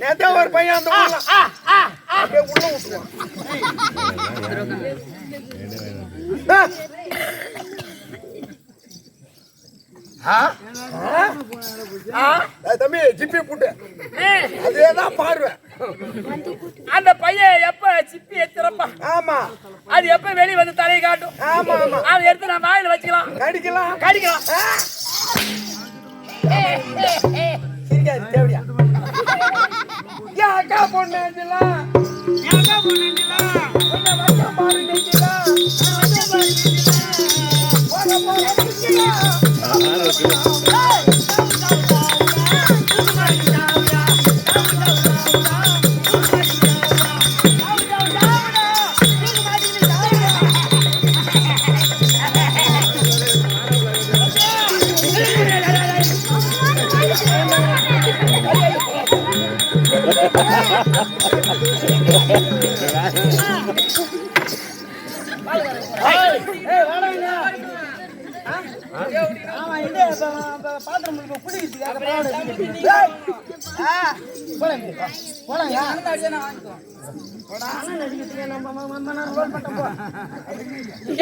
நேத்தே ஒரு பையன் அந்த. அப்படியே உள்ள விட்டுருவான் தம்பி ஜிப்பி புட்டு. அதேதான் பார்வை. அந்த பையன் எப்ப சிப்பி எத்திரப்பான் ஆமா. அது எப்ப வெளிய வந்து தலையை காட்டும்? ஆமா ஆமா. அதை எடுத்து நான் வாயில வச்சுக்கலாம். கடிக்கலாம். கடிக்கலாம்.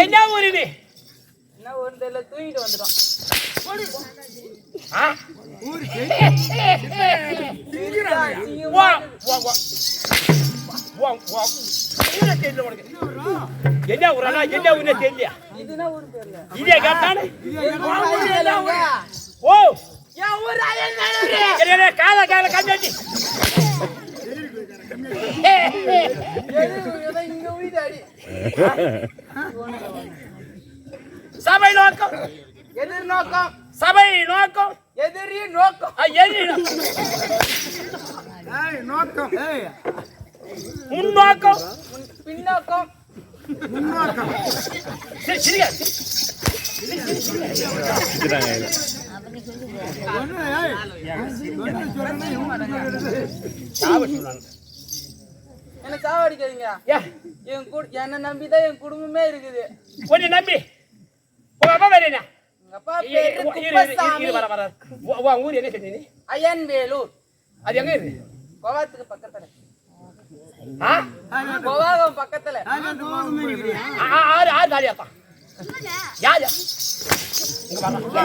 என்ன ஊர் இது என்ன ஒரு தெரியல தூங்கிட்டு வந்துடும் ஆ? என்ன தெரியல உனக்கு? என்ன ஊரா? என்ன ஊர்னே தெரியலையா? இதுனா ஊரு தெரியல இதே கேட்டானே? ஓ. என் ஊர் என்ன, என்ன, கால கால கண்டாட்டி இங்க உயிர் அடி சபை நோக்கம். எதிர்நோக்கம் சபை நோக்கம். எதிரி நோக்கம். எதிரி நோக்கம். முன்னோக்கம் பின்னோக்கம். சரி, சரியா. என்ன சாவடிக்காதீங்க என் கூட என்னை நம்பிதான் என் குடும்பமே இருக்குது. உன்னை நம்பி. உங்க அப்பா பேர் என்ன எங்க அப்பா பேரு வேலூர். அது எங்க இருக்கு? கோவாத்துக்கு பக்கத்துல? கோவாகம் பக்கத்துல ஆறு ஆறு தாலியாத்தான் யார் யா? இங்க வா, வா.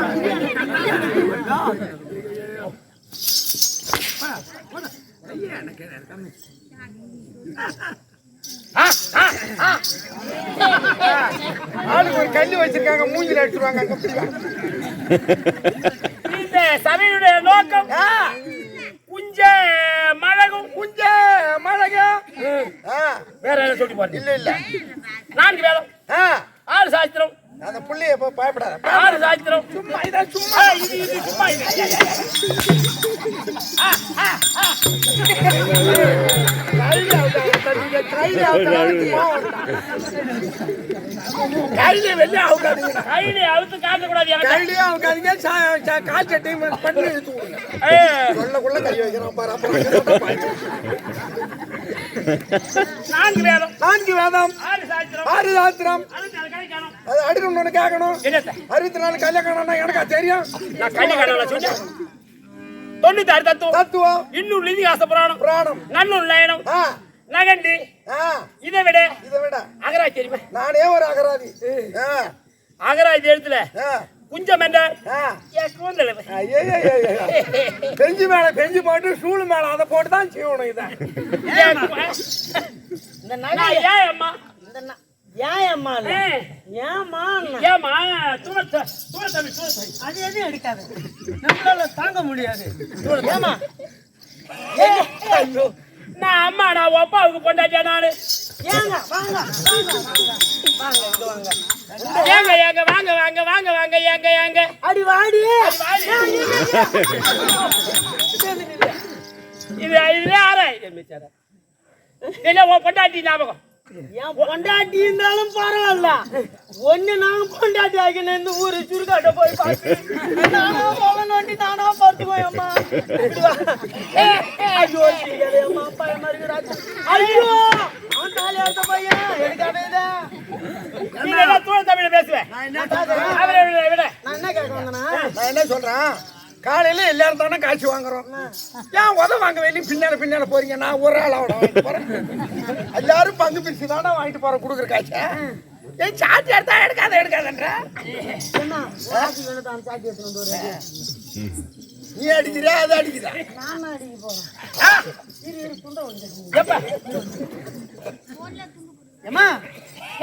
ஆ, ஆ, ஆ. ஆளுக்கு ஒரு கல்லு வச்சிருக்காங்க மூஞ்சில அடிச்சிருவாங்க அங்க சபையுடைய நோக்கம் குஞ்ச மழகும் குஞ்ச மழக. ஆ, வேற என்ன சொல்லி பாருங்க. இல்ல இல்ல. நான்கு வேதம். ஆறு சாஸ்திரம். அந்த புள்ளைய போய் பயப்படாத. ஆறு சாஸ்திரம் சும்மா இதான் சும்மா. இது இது சும்மா இது. கையில கையில. கையில வெளிய அவுக்காதீங்க கையில அழுத்து காட்டக்கூடாது எனக்கு. கையிலயே அவுக்காதீங்க சா- சா- காய்ச்ச டைம் பண்ணி எடுத்து விடுங்க. சொல்லக்குள்ள கை வைக்கிறான் பாரு அப்புறம். நான்கு வேதம். நான்கு வேதம். ஆறு சாஸ்திரம். அது அடுக்கணும்னு கேட்கணும். அறுபத்தி நாலு கல்யாணம் எனக்கா தெரியும்? நான் சொன்னேன் தத்துவம். தத்துவம். இன்னும் இதிகாச புராணம். புராணம். நயனம் ஆ. நகண்டி. இதை விட இதை விட. அகராஜ் தெரியுமா? நானே ஒரு அகராதி. அகராஜ் எழுத்துல குஞ்சம் என்றால். பெஞ்சு மேல பெஞ்சு போட்டு சூழ் மேல அதை போட்டு தான் செய்யணும் இதை. என் கூ- இந்த நான் நகை ஏன் அம்மா? ஏன் அம்மா? ஏம்மா தூரத்த தூரத்தம்பி தூரத்தம்பி அது எதுவும் எடுக்காது. நம்மளால தாங்க முடியாது. ஏம்மா? நான் அம்மா நான் அப்பாவுக்கு பொண்டாட்டியா நானு? ஏங்க வாங்க வாங்க வாங்க வாங்க இங்க வாங்க ஏங்க ஏங்க வாங்க வாங்க வாங்க வாங்க ஏங்க ஏங்க அடி வாடி. இது இது யாரா இது மிச்சாரா என்ன உன் பொண்டாட்டி ஞாபகம் என் பொண்டாட்டி இருந்தாலும் பரவாயில்ல ஒண்ணு நாங்க பொண்டாட்டி ஆகின இந்த ஊரு சுருக்காட்ட போய் பார்த்து நானா போக நோண்டி நானா வா. ஐயோ ஐயோ தாலி அறுத்த பையன். எடுக்காத. நீ என்ன? தூர தமிழ பேசுவேன்? நான் என்ன விட நான் என்ன கேட்க வந்தனா நான் என்ன சொல்றேன்? காலையில எல்லாரும் தானே காய்ச்சி வாங்குறோம். ஏன் உத வாங்க வெளியே பின்னால பின்னால போறீங்க? நான் ஒரு ஆள் வாங்கிட்டு போறேன். எல்லாரும் பங்கு பிரிச்சு தானே வாங்கிட்டு போறேன் கொடுக்குற காய்ச்ச? ஏன் சாட்டி எடுத்தா எடுக்காத எடுக்காதன்ற. நீ அடிக்கிறியா அது அடிக்குதா? நான் அடிக்க போறேன். ஏமா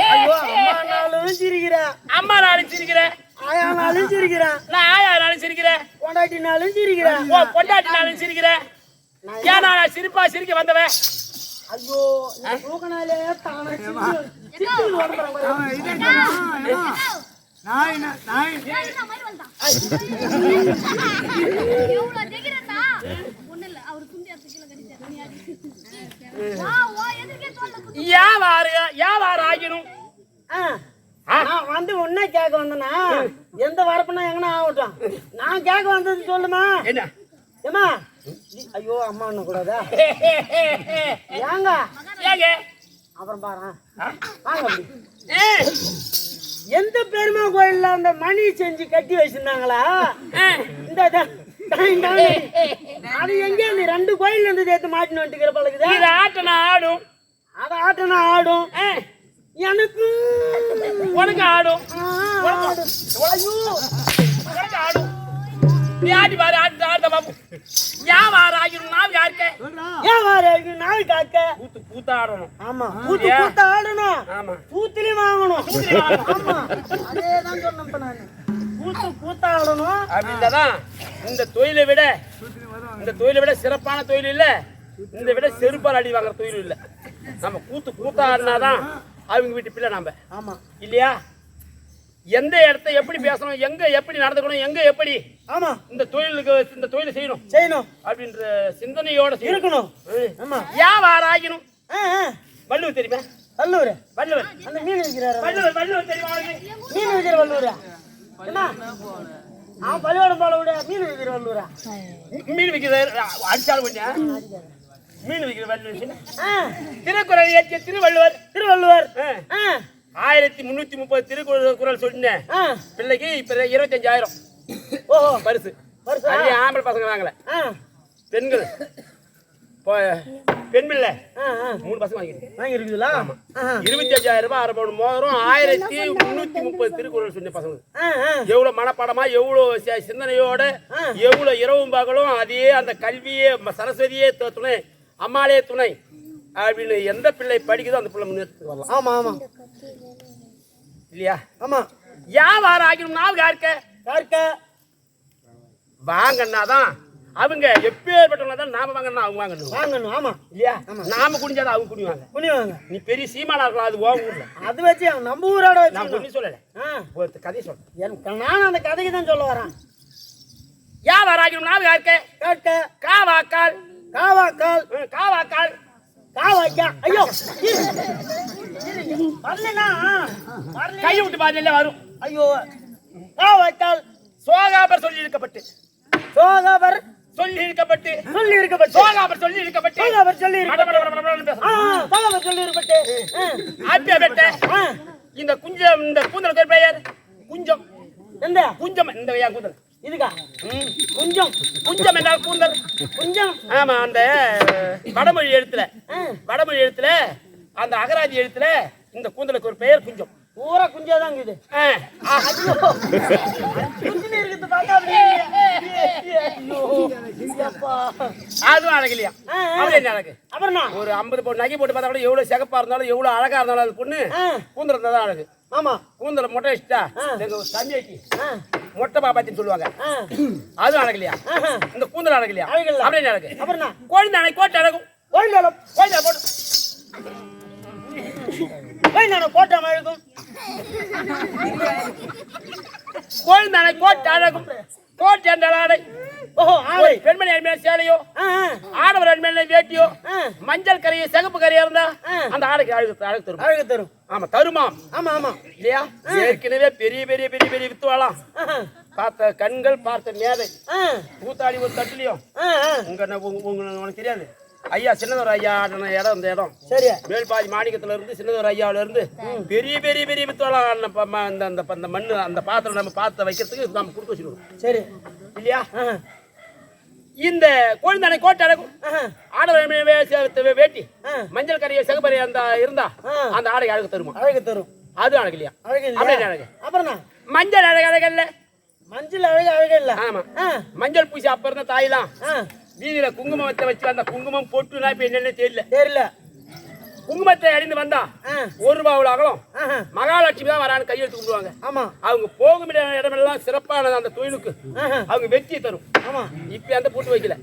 ஐயோ அம்மானாலும் சிரிக்கிறேன் அம்மா நாளும் சிரிக்கிறேன் ஆயானாலும் சிரிக்கிறேன் நான் ஆயா நாளும் சிரிக்கிறேன் பொண்டாட்டினாலும் சிரிக்கிறேன் உன் பொண்டாட்டி நாளும் சிரிக்கிறேன் ஏன்? நான் சிரிப்பா சிரிக்க வந்தவன். ஐயோ தூக்கனாலே தானே சிரிச்சு சிரிச்சு ஓடுறான் பாரு. எவ்வளவு தைக்கிறதா? ஒண்ணும் இல்ல, அவரு குண்டி அறுத்து கீழே கட்டிட்டாரு. நீ அடி. வா, வா, எதிர்க்கே தோல்ல குத்து. ஏன் வாரு ஏன் வாரு ஆகினும் ஆ, ஆ? நான் வந்து உன்னை கேட்க வந்தேனா எந்த வரப்புனா எங்கனா ஆகட்டும். நான் கேட்க வந்தது சொல்லுமா? என்ன? ஏமா ஐயோ அம்மா ஒண்ணு கூடாதா? ஏங்க? ஏங்க? அப்புறம் பாரு வாங்க எந்த பெருமா கோயில்ல அந்த மணி செஞ்சு கட்டி வச்சிருந்தாங்களா? இந்த. அது எங்க? இந்த ரெண்டு கோயில்ல இருந்து சேர்த்து மாட்டின்னு வந்துக்கிற பழகுது? இது ஆட்ட நான் ஆடும். அதை ஆட்டனா ஆடும். எனக்கு. உனக்கு ஆடும். ஆடும். நீ ஆடி பாரு ஆடி ஆடுத பாப்பு வாரு ஆகினும் நான் யாருக்க? ஏன் வாரு நாள் காக்க. கூத்தா ஆடணும். ஆமா? கூத்த ஆடணும். ஆமா. கூத்துலயும் வாங்கணும். ஆமா. அதேதான் சொன்னேன் இப்ப நானு. கூத்து கூத்த ஆடணும் அப்படின்றதான் இந்த தொழிலை விட இந்த தொழிலை விட சிறப்பான தொழில் இல்ல. இந்த விட செருப்பால் அடி வாங்குற தொழில் இல்ல. நம்ம கூத்து கூத்தா ஆடினாதான் அவங்க வீட்டு பிள்ளை நாம. ஆமா. இல்லையா? எந்த இடத்த எப்படி பேசணும் எங்க எப்படி நடந்துக்கணும் எங்க எப்படி ஆமா. இந்த தொழிலுக்கு இந்த தொழிலை செய்யணும் செய்யணும். அப்படின்ற சிந்தனையோட. இருக்கணும். ஆமா. ஏன் வார ஆகினும் ஆ, ஆ. வள்ளுவர் தெரியுமா? வல்லூர் வள்ளுவர். அந்த மீன் விற்கிறாரு? வள்ளுவர் வள்ளுவர் தெரியுமா? மீன் விற்கிற என்ன அவன் பள்ளியோடம் போல விட மீன் விற்கிற வல்லூரா மீன் விற்கிறது அடிச்சாலும் கொஞ்சம். மீன் விற்கிற ஆ, திருக்குறள் இயற்றிய திருவள்ளுவர். திருவள்ளுவர். ஆயிரத்தி முன்னூத்தி முப்பது திருக்குறள் குறள் சொன்னேன். பிள்ளைக்கு இப்ப இருபத்தஞ்சாயிரம். ஓஹோ பரிசு. அதே ஆம்பளை பசங்க வாங்கல. பெண்கள். இப்போ பெண் பிள்ளை. மூணு பசங்க வாங்கிட்டு வாங்கி இருக்குதுங்களா ஆ, இருபத்தி அஞ்சாயிரம் ரூபாய் அரை பவுன் மோதிரம் ஆயிரத்தி முன்னூத்தி முப்பது திருக்குறள் சொன்ன பசங்க. எவ்வளவு மனப்பாடமா எவ்வளவு சிந்தனையோட எவ்வளவு இரவும் பகலும் அதே அந்த கல்வியே சரஸ்வதியே துணை அம்மாளே துணை அப்படின்னு எந்த பிள்ளை படிக்குதோ அந்த பிள்ளை முன்னேற்றத்துக்கு வரலாம். ஆமா ஆமா. இல்லையா? ஆமா. வியாபாரம் ஆகணும் நான் யாருக்க யாருக்கா வாங்கன்னா அவங்க எப்பேற்பட்டவங்க தான் நாம வாங்கணும் அவங்க வாங்கணும். வாங்கணும் ஆமா. இல்லையா? நாம குடிஞ்சாதான் அவங்க குடிவாங்க. புண்ணியவாங்க நீ பெரிய சீமானா இருக்கலாம் அது உன் ஊர்ல. அது வச்சு அவன் நம்ம ஊரோட நான் வச்சுக்கணும் ஒன்னும் சொல்லல ஒரு கதை சொல்றேன் நான் அந்த கதைக்கு தான் சொல்ல வரேன். வியாபாரம் ஆகணும் நான் யாருக்க? கேட்க காவாக்கால். காவாக்கால் காவாக்கால். காவாக்கா. ஐயோ. வரலனா வரல கை விட்டு பாதியில வரும். ஐயோ. காவாக்கால். சோகாபர் சொல்லி இருக்கப்பட்டு சோகாபர். சொல்லி இருக்கப்பட்டு சொல்லி இருக்கப்பட்டு சோகாபர் சொல்லி இருக்கப்பட்டு சோகாபர் சொல்லி. சோகாபர் சொல்லி இருக்கப்பட்டு ஆப்பியா பெட்ட ஆ, இந்த குஞ்சம் இந்த கூந்தலுக்கு ஒரு பெயர்? குஞ்சம். எந்த? குஞ்சம் இந்த ஐயா கூந்தல். இதுக்கா. கொஞ்சம். குஞ்சம் என்றால் கூந்தல்? கொஞ்சம். ஆமா அந்த வடமொழி எழுத்துல வடமொழி எழுத்துல அந்த அகராதி எழுத்துல இந்த கூந்தலுக்கு ஒரு பெயர் குஞ்சம். பூரா குஞ்சாதான் இருக்குது ஆ, ஆ, ஐயோ. குஞ்சுன்னு இருக்குது பார்த்தா அதுவும் அழகு இல்லையா? ஆ, ஆ. அது என்ன அழகு அப்புறம்? ஒரு ஐம்பது பொண்ணு நகை போட்டு பார்த்தா கூட எவ்வளவு சிகப்பா இருந்தாலும் எவ்வளவு அழகா இருந்தாலும் அது பொண்ணு இருந்தா தான் அழகு. ஆமா. கூந்தல மொட்டை வச்சுட்டா. எங்க தம்பிக்கு மொட்டை பாப்பாத்தின்னு சொல்லுவாங்க. அதுவும் அழகு இல்லையா? ஆஹா. இந்த கூந்தல் அழகு இல்லையா? அழகு இல்ல. அப்படின்னு அழகு அப்புறம்? குழந்தை அழகு கோட்டை அழகும் கோயில் குழந்தை போட்டு. போய் நான் போட்ட அழகும். கோழ்ந்தனை கோட்டை அழகும். கோட்டை என்ற ஆடை ஓஹோ ஒரு பெண்மணி அடிமையான சேலையோ ஆடவர் அடிமையான வேட்டியோ. மஞ்சள் கரையை சிகப்பு கரையா இருந்தா. அந்த ஆடைக்கு அழகு அழகு தரும். அழகு தரும். ஆமா தருமாம். ஆமா ஆமா. இல்லையா? ஏற்கனவே பெரிய பெரிய பெரிய பெரிய வித்துவாளாம். பார்த்த கண்கள் பார்த்த மேதை. கூத்தாடி ஒரு தட்டுலையும். உங்க- உங்க- உனக்கு தெரியாது? ஐயா சின்னதொரு ஐயா ஆடின இடம் இந்த இடம். சரியா மேல்பாதி மாணிக்கத்துல இருந்து சின்னதொரு ஐயாவுல இருந்து பெரிய பெரிய பெரிய வித்துவாளம் ஆடின ப- ம- அந்த அந்த அந்த மண்ணு அந்த பாத்திரம் நம்ம பார்த்து வைக்கிறதுக்கு நம்ம கொடுத்து வச்சிருக்கோம். சரி. இல்லையா? ஆஹா. இந்த கோழிந்தானை கோட்டை அழகும் ஆஹா. ஆடவர் வே- வே- வே- வேட்டி. மஞ்சள் கரையை சிகப்பரையா அந்த இருந்தா. அந்த ஆடை அழகு தருமா? அழகு தரும். அது அழகு இல்லையா? அழகு அழகு? அப்புறம் மஞ்சள் அழகு அழகல்ல மஞ்சள் அழகு அழகு இல்ல. ஆமா. மஞ்சள் பூசி அப்ப இருந்த தாயெல்லாம் வீதியில குங்குமத்தை வச்சு அந்த குங்குமம் பொட்டுனா இப்ப என்னன்னு தெரியல. தெரியல. குங்குமத்தை அணிந்து வந்தா ஒரு ரூபாய் அகலம் ஆஹா. மகாலட்சுமி தான் வரான்னு கையெழுத்து கும்பிடுவாங்க. ஆமா. அவங்க போகும் இட- இடமெல்லாம் சிறப்பானது அந்த தொழிலுக்கு. அவங்க வெற்றியை தரும். ஆமா. இப்ப அந்த போட்டு வைக்கல.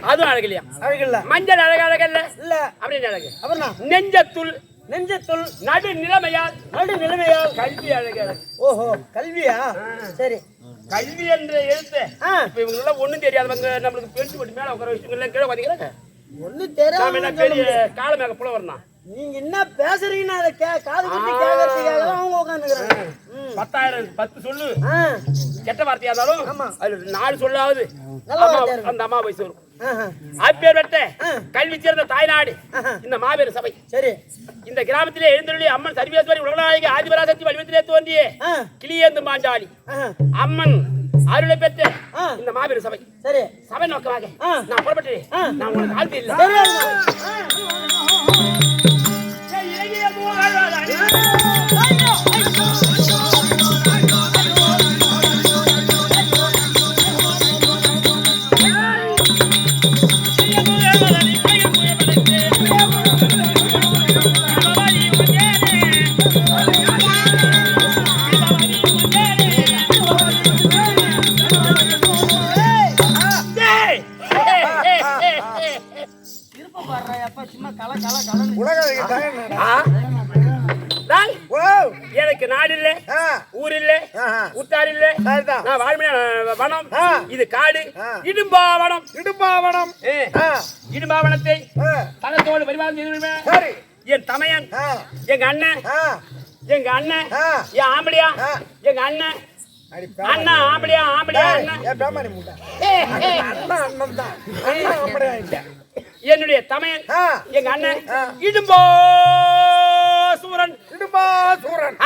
அதுவும் அழகு இல்லையா அழகு இல்ல மஞ்சள் அழகு அழகல்ல? இல்ல. அப்படின்னு அழகு. அப்புறம் நெஞ்சத்துள். நெஞ்சத்துள். நடு நிலைமையால் நடு நிலைமையால் கல்வி அழகு அழகு. ஓஹோ கல்வியா? சரி. கல்வி என்ற எழுத்து. இப்ப இவங்க எல்லாம் ஒண்ணும் தெரியாதவங்க நம்மளுக்கு பெருசு போட்டு மேல உட்கார எல்லாம் கீழே பாத்தீங்களா? ஒண்ணு தெரியாம பெரிய கால மேக புல வரணும் நீங்க என்ன பேசுறீங்கன்னு அதை கே காது குத்தி கேட்கறதுக்காக அவங்க உட்காந்துக்கிறாங்க பத்தாயிரம் பத்து சொல்லு. கெட்ட வார்த்தையா இருந்தாலும். அதுல நாலு சொல்லாவது. அந்த அம்மா வயசு வரும் ஆஹா. அப்பேர் வெட்ட. கல்வி சேர்ந்த தாய்நாடு. இந்த மாபெரும் சபை. சரி. இந்த கிராமத்திலே எழுந்தருளி அம்மன் சர்வேஸ்வரி உலகநாயகி ஆதிபராசக்தி வடிவத்திலே தோன்றிய கிளியேந்து மாஞ்சாலி. அம்மன் அருளை பெற்ற. இந்த மாபெரும் சபை. சரி. சபை நோக்கமாக. நான் புறப்பட்டு. நான் உங்களுக்கு ஆழ்த்தி இல்லை திருப்ப பாடுறா, அப்பா, சும்மா கல, கல, கலன்னு. உலக எனக்கு நாடு இல்ல ஆ. ஊர் இல்ல ஆஹா. உத்தார் இல்ல. சரிதான். நான் வாழ்மையான வனம். இது காடு இடும்பாவனம் ஆ. இடும்பாவனத்தை தனத்தோடு சரி. என் தமையன் எங்க அண்ணன் ஆ. எங்க அண்ணன் ஆ. என் ஆம்படியா. எங்க அண்ணன் அண்ணா ஆம்படியா ஆம்படியா ஏன் பேமாரி மூட்டை. ஏ, ஏ, அண்ணன் தான் அண்ணன் அப்படியே இல்லை என்னுடைய தமையன் எங்க அண்ணன் ஆ. இடும்போ சூரன். இடும்பா சூரன்.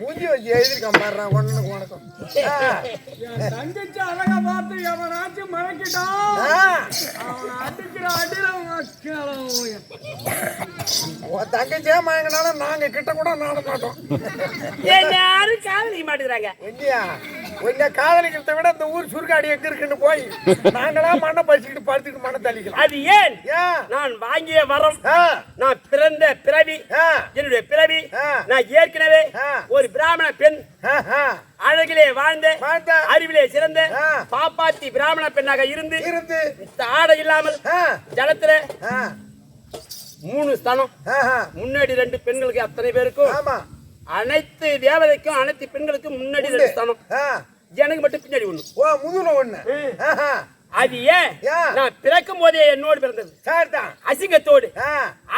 மூஞ்சி வச்சு எழுதிருக்கான் பாடுறா ஒண்ணுக்கு வணக்கம் ஆ. தங்கச்சி அழகா பார்த்து எவனாச்சும் மறக்கிட்டான்? ஆ. அவனை அடிக்கிற அடியில உன் தங்கச்சியே மயங்கினாலும் நாங்க கிட்ட கூட நாட மாட்டோம். என்ன யாரும் காதலிக்க மாட்டேங்கிறாங்க? இல்லையா உன்னை காதலிக்கிறத விட இந்த ஊர் சுருக்காடி எங்க இருக்குன்னு போய் நாங்களா மண்ணை பறிச்சுக்கிட்டு படுத்துட்டு மண்ணை தள்ளிக்கலாம். அது ஏன்? நான் வாங்கிய வரம் நான் பிறந்த பிறவி என்னுடைய பிறவி. நான் ஏற்கனவே. ஒரு பிராமண பெண். அழகிலே வாழ்ந்த. அறிவிலே சிறந்த. பாப்பாத்தி பிராமண பெண்ணாக இருந்து இருந்து. ஆடை இல்லாமல் ஜலத்துல மூணு ஸ்தானம். முன்னாடி ரெண்டு பெண்களுக்கு அத்தனை பேருக்கும். ஆமா. அனைத்து தேவதைக்கும் அனைத்து பெண்களுக்கும் முன்னாடி ரெண்டு ஸ்தானம். எனக்கு மட்டும் பின்னாடி ஒண்ணு. ஓ முதுகுல ஒண்ணு. அது ஏன்? நான் பிறக்கும் போதே என்னோடு பிறந்தது. சரிதான் அசிங்கத்தோடு.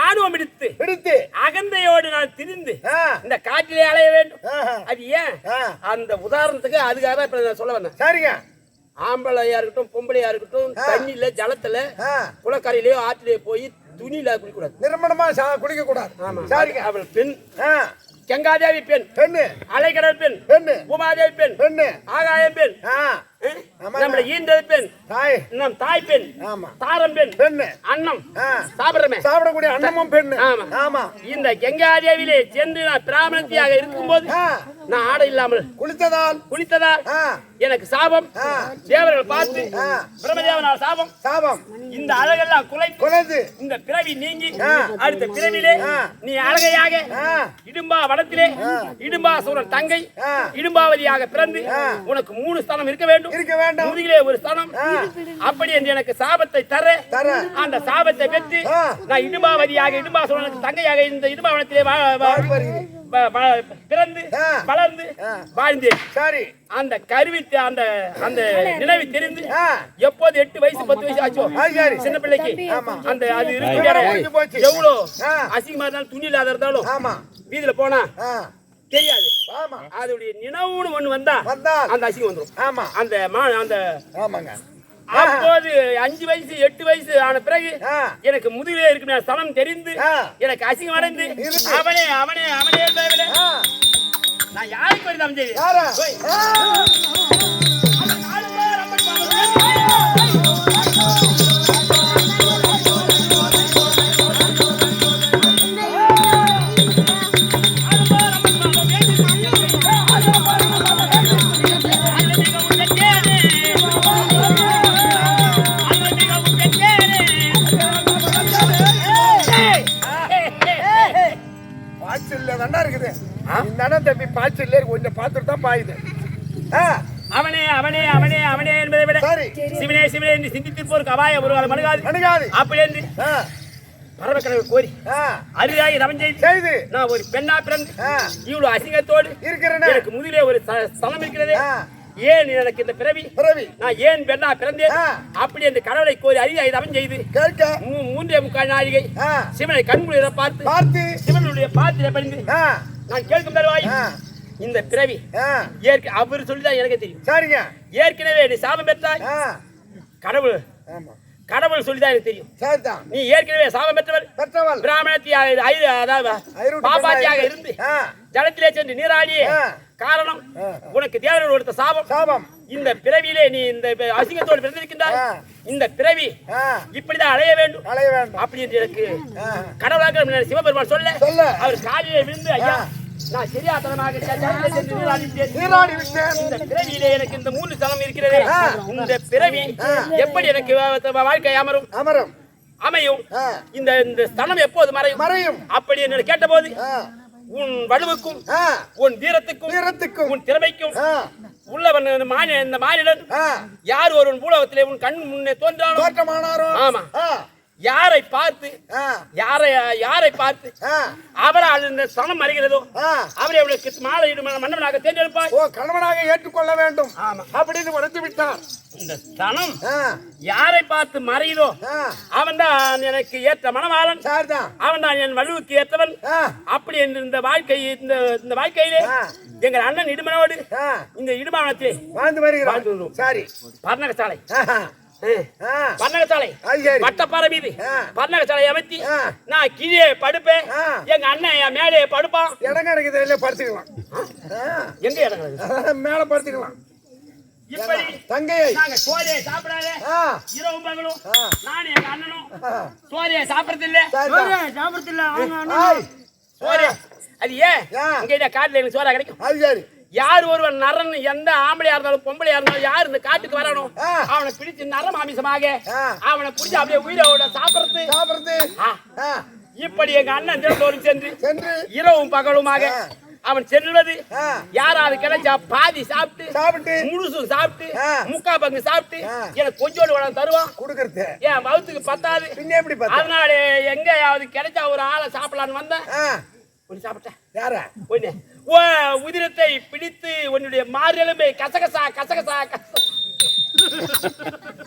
ஆணவம் எடுத்து எடுத்து அகந்தையோடு நான் திரிந்து இந்த காட்டிலே அலைய வேண்டும். அது ஏன். அந்த உதாரணத்துக்கு அதுக்காக இப்ப நான் சொல்ல வந்தேன். சரிங்க. ஆம்பளையா இருக்கட்டும் பொம்பளையா இருக்கட்டும். தண்ணியில ஜலத்துல குளக்கரையிலயோ ஆற்றிலேயோ போய் துணியில குடிக்கூடாது நிர்மணமா குடிக்க கூடாது சரிங்க அவள் பெண். கங்காதேவி பெண். பெண்ணு. அலைக்கடல் பெண். பெண்ணு. உமாதேவி பெண். பெண்ணு. ஆகாயம் பெண். நம்மளை ஈண்டது பெண். தாய். நம் தாய் பெண். ஆமா. தாரம் பெண். பெண்ணு. அன்னம். ஆ, சாப்பிடுறமே. சாப்பிடக்கூடிய அன்னமும் பெண்ணு. ஆமா. ஆமா. இந்த கங்காதேவியிலே சென்று நான் பிராமணத்தியாக இருக்கும்போது ஆ, நான் ஆடை இல்லாமல் குளித்ததால். குளித்ததால் எனக்கு சாபம். தேவர்கள் பார்த்து. பிரம்மதேவனால் சாபம். சாபம். இந்த அழகெல்லாம் குலைத்து குலது இந்த பிறவி நீங்கி. அடுத்த பிறவிலே. நீ அழகையாக இடும்பா வனத்திலே இடும்பா சூரன் தங்கை. இடும்பாவதியாக பிறந்து. உனக்கு மூணு ஸ்தானம் இருக்க வேண்டும். இருக்க வேண்டும் முதுகிலே ஒரு ஸ்தனம் ஆ. அப்படி என்று எனக்கு சாபத்தை தர. அந்த சாபத்தை பெற்று. நான் இடுமாவதியாக இடுமாசோழனுக்கு தங்கையாக இந்த இடுமாவனத்திலே பிறந்து. வளர்ந்து. வாழ்ந்தேன் சரி அந்த கருவி அந்த அந்த நினைவு தெரிந்து. எப்போது எட்டு வயசு பத்து வயசு ஆச்சோ. சின்ன பிள்ளைக்கு ஆமா. அந்த அது இருக்கு போச்சு. எவ்வளோ. அசிங்கமா இருந்தாலும் துணி இல்லாத இருந்தாலும் ஆமா வீதியில போனா தெரியாது. ஆமா. அதோடைய நினைவுன்னு ஒண்ணு வந்தா வந்தால். அந்த அசிங்கம் வந்துரும். ஆமா. அந்த மா அந்த ஆமாங்க. அப்போது அஞ்சு வயசு எட்டு வயசு ஆன பிறகு. எனக்கு முதுகிலே இருக்கிற ஸ்தலம் தெரிந்து. எனக்கு அசிங்கம் அடைந்து. அவனே அவனே அவனே நான் யாருக்கு வருது செய்தி பாய்ச்சல்ல கொஞ்சம் பார்த்துட்டு தான் பாயுது. அவனே அவனே அவனே அவனே என்பதை விட. சிவனே சிவனே என்று சிந்தித்திருப்போருக்கு அபாய ஒரு காலம் அணுகாது அணுகாது அப்படி என்று ஆ. பரவக்கடவை கோரி ஆ. அரிதாகி ரவம் செய்து நான் ஒரு பெண்ணா பிறந்து இவ்வளவு அசிங்கத்தோடு இருக்கிறேன்னு எனக்கு முதிலே ஒரு ஸ்தலம் இருக்கிறதே. ஏன் எனக்கு இந்த பிறவி? பிறவி. நான் ஏன் பெண்ணா பிறந்தேன். அப்படி என்று கடவுளை கோரி அரிதாகி ரவம் செய்து மூன்றே முக்கால் நாழிகை சிவனை கண்குளிர பார்த்து பார்த்து. சிவனுடைய பாத்திர பணிந்து நான் கேட்கும் தருவாய். இந்த பிறவி. ஏற்க அவர் சொல்லிதான் எனக்கு தெரியும். சரிங்க. ஏற்கனவே நீ சாபம் பெற்றாய். கடவுள். கடவுள் சொல்லிதான் எனக்கு தெரியும். சரிதான். நீ ஏற்கனவே சாபம் பெற்றவர். பெற்றவள். பிராமணத்தியாக அதாவது பெண்ணாக. இருந்து ஜலத்திலே சென்று நீராடியே. ஆ. காரணம். உனக்கு தேவர்கள் கொடுத்த சாபம். சாபம். இந்த பிறவியிலே நீ இந்த அசிங்கத்தோடு பிறந்திருக்கின்றாய். இந்த பிறவி இப்படிதான் அடைய வேண்டும். அலைய வேண்டாம். அப்படி என்று எனக்கு கடவுளாக சிவபெருமான் சொல்ல. அவர் காலிலே விழுந்து ஐயா. நான் நீராடிட்டேன் நீராடி விட்டேன். இந்த பிறவியிலே எனக்கு இந்த மூன்று தலம் இருக்கிறது. இந்த பிறவி எப்படி எனக்கு வாழ்க்கை அமரும்? அமரம். அமையும். இந்த இந்த ஸ்தலம் எப்போது மறையும்? மறையும். அப்படி என்று கேட்டபோது உன் வலுவுக்கும் உன் வீரத்துக்கும் வீரத்துக்கும். உன் திறமைக்கும் உள்ளவன் மானி இந்த ஆ. யார் ஒருவன் பூலகத்திலே உன் கண் முன்னே தோன்றானோ? ஆமா. யாரை பார்த்து யாரை யாரை பார்த்து அவரால் இந்த சனம் அறிகிறதோ அவரை அவளுக்கு மாலையிடும் மன்னவனாக தேர்ந்தெடுப்பாய். ஓ கணவனாக ஏற்றுக்கொள்ள வேண்டும். அப்படின்னு உணர்த்து விட்டார் இந்த சனம் யாரை பார்த்து மறையுதோ அவன் தான் எனக்கு ஏற்ற சரிதான். அவன் தான் என் வலுவுக்கு ஏற்றவன். அப்படி இந்த வாழ்க்கை இந்த இந்த வாழ்க்கையிலே. எங்கள் அண்ணன் இடுமனோடு இந்த இடுமானத்திலே வருகிறான் வாழ்ந்து வருகிறோம். சரி. பர்ணகசாலை சரி வட்டப்பாறை மீது. ஆ. பர்ணகசாலை அமைத்தி ஆ. நான் கீழே படுப்பேன். ஆ. எங்க அண்ணன் என் மேலே படுப்பான். இடம் கிடைக்குது இல்ல படுத்துக்கலாம். எங்க இடம் கிடக்குது? மேல படுத்துக்கலாம். இப்படி தங்கையை. நாங்க சோறையை சாப்பிடாத. ஆ. இரவும் பகலும். நானும் எங்க அண்ணனும். சோறையை சாப்பிடறது இல்ல சரிதான் சாப்பிடத்துல அவங்க ஆய். சோறு. அது ஏன்? இங்க காட்டுல எனக்கு சோறா கிடைக்கும். அது சரி. யார் ஒருவன் நரன் எந்த ஆம்பளையா இருந்தாலும் பொம்பளையா இருந்தாலும் யார் இந்த காட்டுக்கு வரணும். அவனை பிடிச்சு நரம் மாமிசமாக. அவனை பிடிச்சு அப்படியே உயிரோட சாப்பிடுறது. சாப்பிடுறது. இப்படி எங்க அண்ணன் தினந்தோறும் சென்று சென்று. இரவும் பகலுமாக. அவன் செல்வது. யாராவது கிடைச்சா பாதி சாப்பிட்டு சாப்பிட்டு. முழுசும் சாப்பிட்டு. முக்கா பங்கு சாப்பிட்டு. எனக்கு கொஞ்சோடு வளம் தருவான். கொடுக்கறது. என் வகுத்துக்கு பத்தாது. பின்ன எப்படி அதனால எங்கேயாவது கிடைச்சா ஒரு ஆளை சாப்பிடலான்னு வந்தேன். ஒன்று சாப்பிட்டேன். யாரா? ஓ உதிரத்தை பிடித்து உன்னுடைய மாரியலுமே கசகசா கசகசா கச.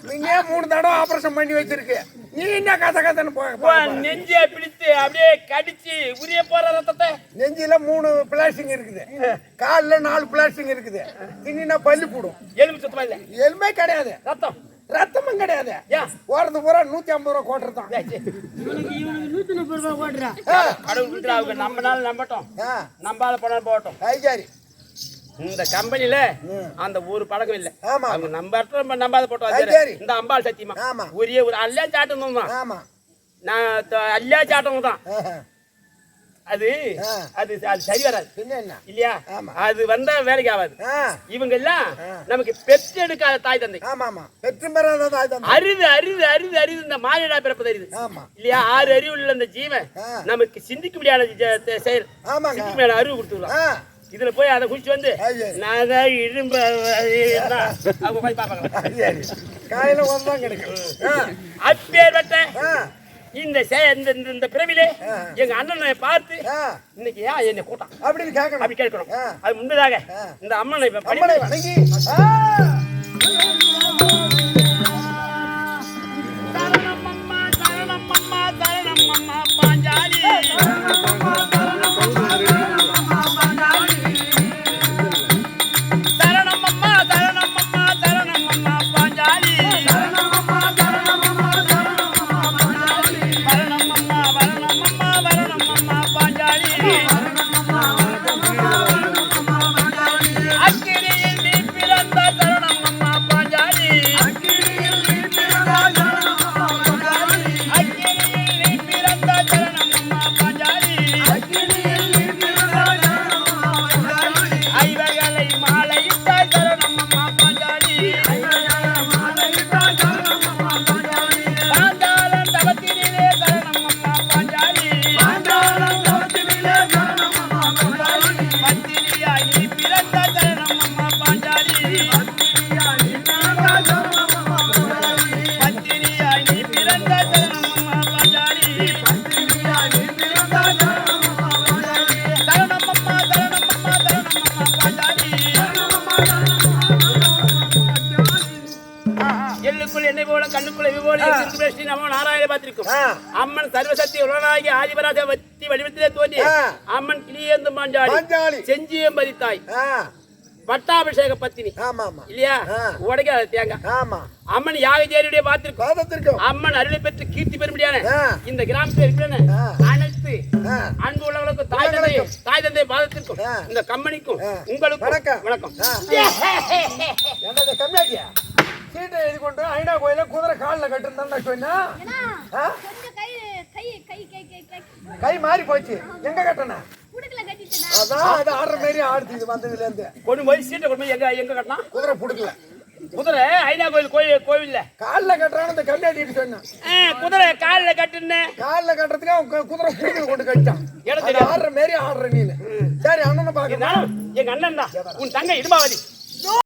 நீங்க மூணு தடவை ஆபரேஷன் பண்ணி வச்சிருக்கு நீ என்ன உன் நெஞ்சை பிடித்து அப்படியே கடிச்சு உரிய போற ரத்தத்தை. நெஞ்சில மூணு பிளாஸ்டிங் இருக்குது. கால்ல நாலு பிளாஸ்டிங் இருக்குது. தின்னா பல்லு போடும். எலும்பு சுத்தமா இல்ல. எதுவுமே கிடையாது. ரத்தம். ரத்தமும் கிடையாது. ஏன் போறது பூரா நூத்தி ஐம்பது ரூபா கோட்டர் தான். நூத்தி முப்பது போடுறா ஆ, கடவுள் அவங்க நம்பினாலும் நம்பட்டும். நம்பாத போனாலும் போகட்டும். அது சரி. இந்த கம்பெனில. அந்த ஒரு பழக்கம் இல்ல. ஆமா. அவங்க நம்ம நம்பாத போட்டோம். இந்த அம்பாள் சத்தியமா. ஆமா. ஒரே ஒரு அல்லா சாட்டம் தான். ஆமா. நான் அல்லா சாட்டம் தான். அது. அது அது சரி வராது. இல்லையா. அது வந்தா வேலைக்கு ஆகாது. இவங்க எல்லாம். நமக்கு பெற்று பெறாத தாய் தந்தை. அரிது அரிது அரிது அரிது இந்த மானிடா பிறப்பது அரிது இல்லையா? ஆறு அறிவு உள்ள இந்த ஜீவன். நமக்கு சிந்திக்க முடியாத செயல். சிந்திக்க முடியாத அறிவு கொடுத்துருலாம் ஆ, இதுல போய் அதை குடிச்சு வந்து. நான் தான் இரும்ப அவங்க போய் பார்ப்பாங்க. சரி. காலையில ஒன்றுதான் கிடைக்கும். இந்த செ- இந்த பிறவிலே. எங்க அண்ணனை பார்த்து ஆ, இன்னைக்கு ஏன் என்னை கூட்டம் அப்படின்னு கேட்கணும் அப்படி கேட்கணும். அது முன்பதாக. இந்த அம்மனை இப்ப அம்மனை வணங்கி பாஞ்சாலி பட்டாபிஷேக பத்தினி ஆமா ஆமா இல்லையா. உடைக்காத தேங்காய் ஆமா அம்மன் யாகஜேரியுடைய பார்த்திருக்கும் பாதத்திற்கும் அம்மன் அருளை பெற்று கீர்த்தி பெறும்படியான. இந்த கிராமத்தில் இருக்கிற ஆ. அனைத்து. அன்பு உள்ளவர்களுக்கும் தாய் தந்தை உள்ளவர்களுக்கும். தாய் தந்தை பாதத்திற்கும். இந்த கம்பெனிக்கும் ஆ. உங்களுக்கும் வணக்கம். வணக்கம். என்னது கம்மியாட்டியா சீட்டை எழுதி கொண்டு ஐநா கோயில குதிரை காலில் சொன்னா? கொஞ்சம் கை கை கை கை கை கை கை மாறி போச்சு எங்க கட்டண அதான் அது ஆடுற மாதிரி ஆடுது இது வந்ததுல இருந்து. கொண்டு போய் சீட்டை கொண்டு போய் எங்க எங்க கட்டலாம் குதிரை புடுக்கல. குதிரை? ஐநா கோயில் கோயில் கோவில்ல? காலில் கட்டுறான்னு சொன்னான் ஆ, குதிரை காலில் கட்டுன்னு. காலில் கட்டுறதுக்கு அவன் குதிரை புடுக்கல கொண்டு கட்டான். அது ஆடுற மாதிரி ஆடுற நீனு. சரி அண்ணனை இருந்தாலும் எங்க அண்ணன் தான் உன் தங்கை இடுமாவதி